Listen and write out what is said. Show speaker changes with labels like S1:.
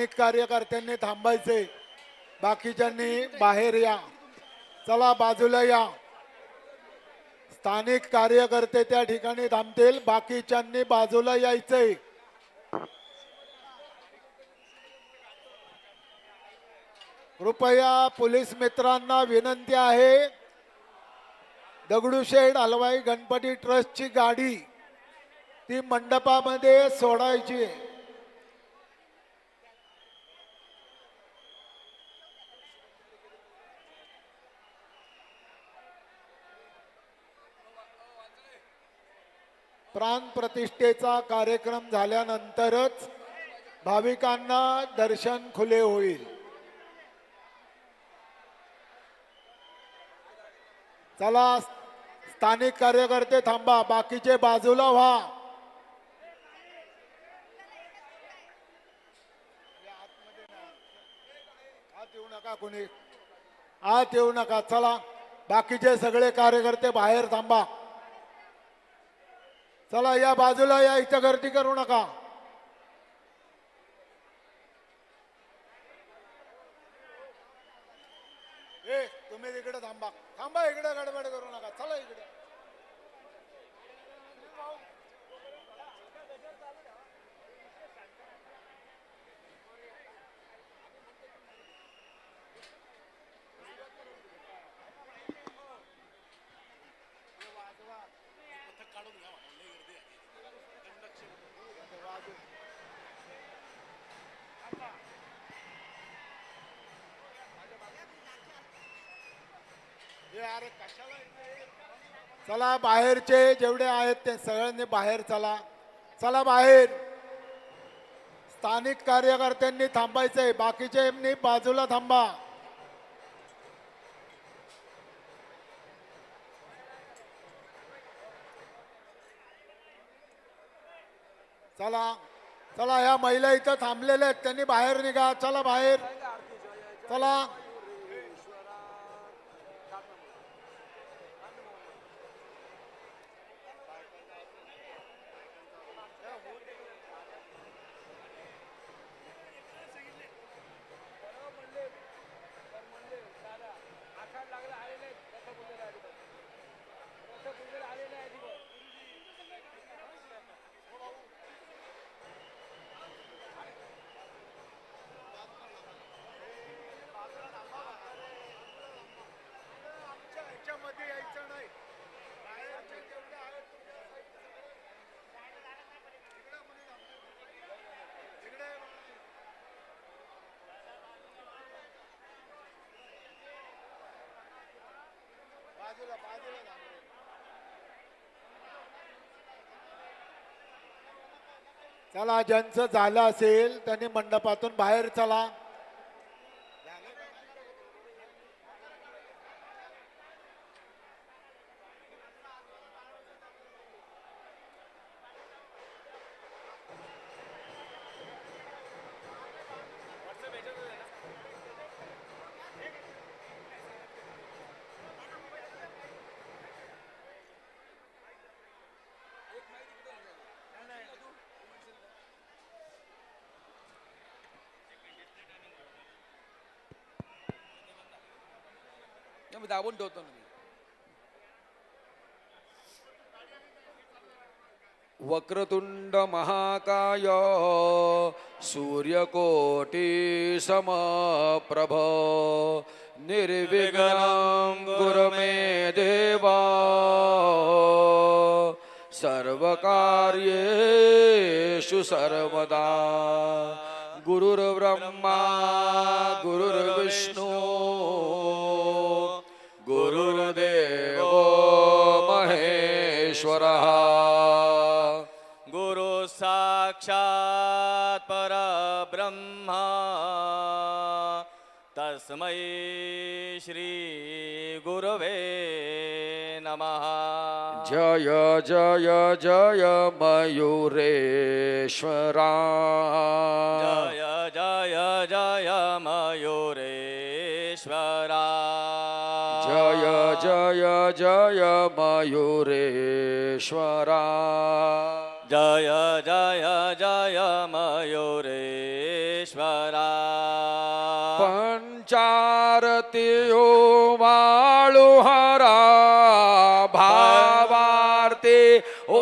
S1: स्थानिक कार्यकर्त्यांनी थांबायचे. बाकीच्यांनी बाहेर या. चला बाजूला या. स्थानिक कार्यकर्ते त्या ठिकाणी थांबतील. बाकीच्यांनी बाजूला यायचंय कृपया पोलीस मित्रांना विनंती आहे. दगडूशेठ हलवाई गणपती ट्रस्टची गाडी ती मंडपामध्ये सोडायची प्राण प्रतिष्ठेचा कार्यक्रम झाल्यानंतरच भाविकांना दर्शन खुले होईल. चला स्थानिक कार्यकर्ते थांबा बाकीचे बाजूला व्हा. आत येऊ नका कोणी. आत येऊ नका चला बाकीचे सगळे कार्यकर्ते बाहेर थांबा. चला या बाजूला या इथं गर्दी करू नका. ए तुम्ही इकडे थांबा. थांबा इकडे गडबड करू नका. चला इकडे. काढून घ्या चला बाहेरचे जेवढे आहेत ते सगळ्यांनी बाहेर चला. चला बाहेर. स्थानिक कार्यकर्त्यांनी थांबायचंय. बाकीचे बाजूला थांबा. चला चला ह्या महिला इथं थांबलेल्या आहेत. त्यांनी बाहेर निघा. चला बाहेर. चला. बाजूला बाजूला थांबा. चला ज्यांचं झालं असेल त्यांनी मंडपातून बाहेर चला
S2: मी दाबून ठेवतो ना वक्रतुंड महाकाय सूर्यकोटी समप्रभ। निर्विघ्नं गुरु मे देवा। सर्वकार्येषु सर्वदा। गुरुर्ब्रह्मा गुरुर्विष्णू। महेश्वरः
S3: गुरु साक्षात् परब्रह्मा। तस्मै श्री गुरवे नमः।
S2: जय जय जय मयूरेश्वरा।
S3: जय जय जय मयूरेश्वरा।
S2: जय जय जय मयूरेश्वरा।
S3: जय जय जय मयूरेश्वरा। हरा
S2: पंचारती ओ वाळू हरा भावार्ती ओ